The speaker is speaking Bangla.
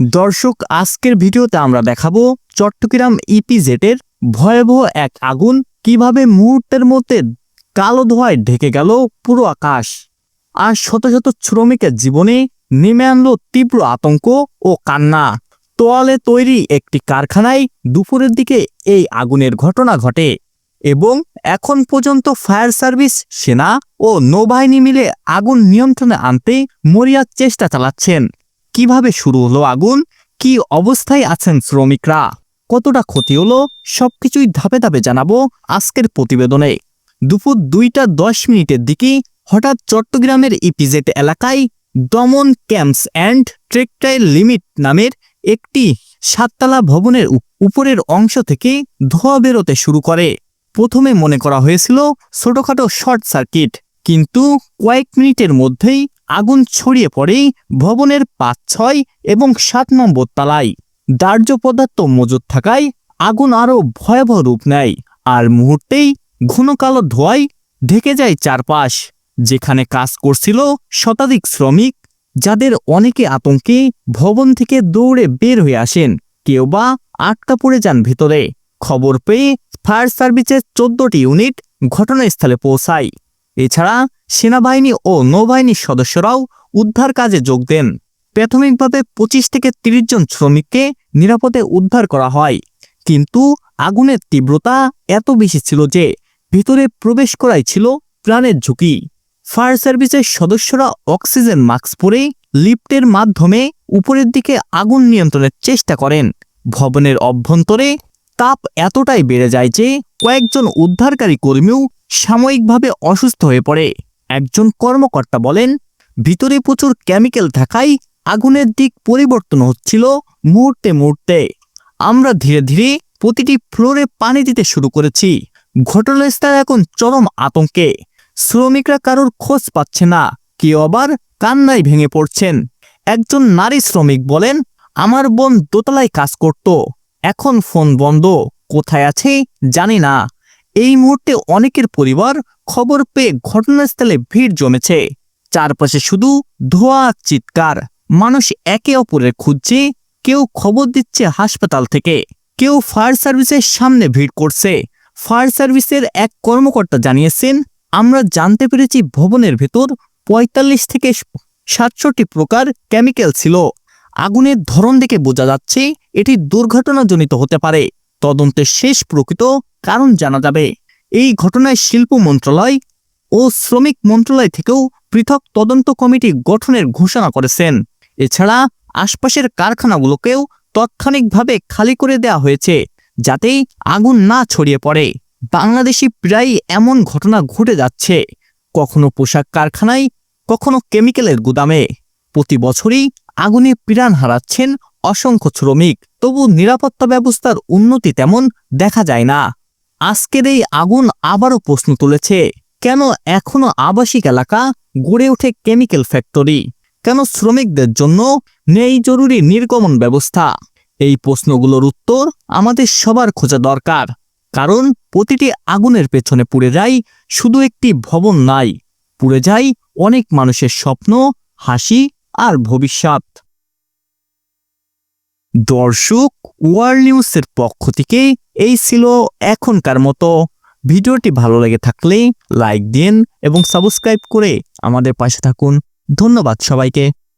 দর্শক, আজকের ভিডিওতে আমরা দেখাবো চট্টগ্রাম ইপিজেটের ভয়াবহ এক আগুন কীভাবে মুহূর্তের মধ্যে কালো ধোঁয়ায় ঢেকে গেল পুরো আকাশ। আর শত শত শ্রমিকের জীবনে নেমে আনলো তীব্র আতঙ্ক ও কান্না। তোয়ালে তৈরি একটি কারখানায় দুপুরের দিকে এই আগুনের ঘটনা ঘটে এবং এখন পর্যন্ত ফায়ার সার্ভিস, সেনা ও নৌবাহিনী মিলে আগুন নিয়ন্ত্রণে আনতে মরিয়ার চেষ্টা চালাচ্ছেন। কীভাবে শুরু হলো আগুন? কি অবস্থায় আছেন শ্রমিকরা? কতটা ক্ষতি হলো? সবকিছুই ধাপে ধাপে জানাব আজকের প্রতিবেদনে। দুপুর দুইটা দশ মিনিটের দিকে হঠাৎ চট্টগ্রামের ইপিজেট এলাকায় দমন ক্যাম্পস অ্যান্ড ট্রেকটাইল লিমিট নামের একটি সাততলা ভবনের উপরের অংশ থেকে ধোঁয়া বেরোতে শুরু করে। প্রথমে মনে করা হয়েছিল ছোটখাটো শর্ট সার্কিট, কিন্তু কয়েক মিনিটের মধ্যেই আগুন ছড়িয়ে পড়ে ভবনের পাঁচ, ছয় এবং সাত নম্বর তালায় দাহ্য পদার্থ মজুদ থাকায় আগুন আরও ভয়াবহ রূপ নেয়। আর মুহূর্তেই ঘন কালো ধোঁয়ায় ঢেকে যায় চারপাশ, যেখানে কাজ করছিল শতাধিক শ্রমিক, যাদের অনেকে আতঙ্কে ভবন থেকে দৌড়ে বের হয়ে আসেন। কেউ বা আটকা পড়ে যান ভিতরে। খবর পেয়ে ফায়ার সার্ভিসের চোদ্দটি ইউনিট ঘটনাস্থলে পৌঁছায়। এছাড়া সেনাবাহিনী ও নৌবাহিনীর সদস্যরাও উদ্ধার কাজে যোগ দেন। প্রাথমিকভাবে পঁচিশ থেকে তিরিশ জন শ্রমিককে নিরাপদে উদ্ধার করা হয়। কিন্তু আগুনের তীব্রতা এত বেশি ছিল যে ভিতরে প্রবেশ করাই ছিল প্রাণের ঝুঁকি। ফায়ার সার্ভিসের সদস্যরা অক্সিজেন মাস্ক পরে লিফটের মাধ্যমে উপরের দিকে আগুন নিয়ন্ত্রণের চেষ্টা করেন। ভবনের অভ্যন্তরে তাপ এতটাই বেড়ে যায় যে কয়েকজন উদ্ধারকারী কর্মীও সাময়িকভাবে অসুস্থ হয়ে পড়ে। একজন কর্মকর্তা বলেন, ভিতরে প্রচুর কেমিক্যাল থাকায় আগুনের দিক পরিবর্তন হচ্ছিল মুহূর্তে মুহূর্তে। আমরা ধীরে ধীরে প্রতিটি ফ্লোরে পানি দিতে শুরু করেছি। ঘটনাস্থল এখন চরম আতঙ্কে। শ্রমিকরা কারোর খোঁজ পাচ্ছে না, কেউ আবার কান্নায় ভেঙে পড়ছেন। একজন নারী শ্রমিক বলেন, আমার বোন দোতলায় কাজ করত, এখন ফোন বন্ধ, কোথায় আছে জানি না। এই মুহূর্তে অনেকের পরিবার খবর পেয়ে ঘটনাস্থলে ভিড় জমেছে। চারপাশে শুধু ধোঁয়া, চিৎকার। মানুষ একে অপরের খুঁজছে, কেউ খবর দিচ্ছে হাসপাতাল থেকে, কেউ ফায়ার সার্ভিসের সামনে ভিড় করছে। ফায়ার সার্ভিসের এক কর্মকর্তা জানিয়েছেন, আমরা জানতে পেরেছি ভবনের ভেতর পঁয়তাল্লিশ থেকে সাতষট্টি প্রকার কেমিক্যাল ছিল। আগুনের ধরন দেখে বোঝা যাচ্ছে, এটি দুর্ঘটনাজনিত হতে পারে। তদন্তের শেষ প্রকৃত কারণ জানা যাবে, এই ঘটনায় শিল্প মন্ত্রণালয় ও শ্রমিক মন্ত্রণালয় থেকেও পৃথক তদন্ত কমিটি গঠনের ঘোষণা করেছেন। এছাড়া আশপাশের কারখানাগুলোকেও তাৎক্ষণিকভাবে খালি করে দেয়া হয়েছে যাতে আগুন না ছড়িয়ে পড়ে। বাংলাদেশি প্রায় এমন ঘটনা ঘটে যাচ্ছে, কখনো পোশাক কারখানায়, কখনো কেমিক্যালের গুদামে। প্রতি বছরই আগুনে প্রাণ হারাচ্ছেন অসংখ্য শ্রমিক, তবু নিরাপত্তা ব্যবস্থার উন্নতি তেমন দেখা যায় না। আজকের এই আগুন আবারও প্রশ্ন তুলেছে, কেন এখনও আবাসিক এলাকা গড়ে ওঠে কেমিক্যাল ফ্যাক্টরি? কেন শ্রমিকদের জন্য নেই জরুরি নির্গমন ব্যবস্থা? এই প্রশ্নগুলোর উত্তর আমাদের সবার খোঁজা দরকার। কারণ প্রতিটি আগুনের পেছনে পুড়ে যায় শুধু একটি ভবন নাই, পুড়ে যায় অনেক মানুষের স্বপ্ন, হাসি আর ভবিষ্যৎ। দর্শক, ওয়ার্ল্ড নিউজের পক্ষ থেকে এই ছিল এখনকার মতো। ভিডিওটি ভালো লেগে থাকলে লাইক দিন এবং সাবস্ক্রাইব করে আমাদের পাশে থাকুন। ধন্যবাদ সবাইকে।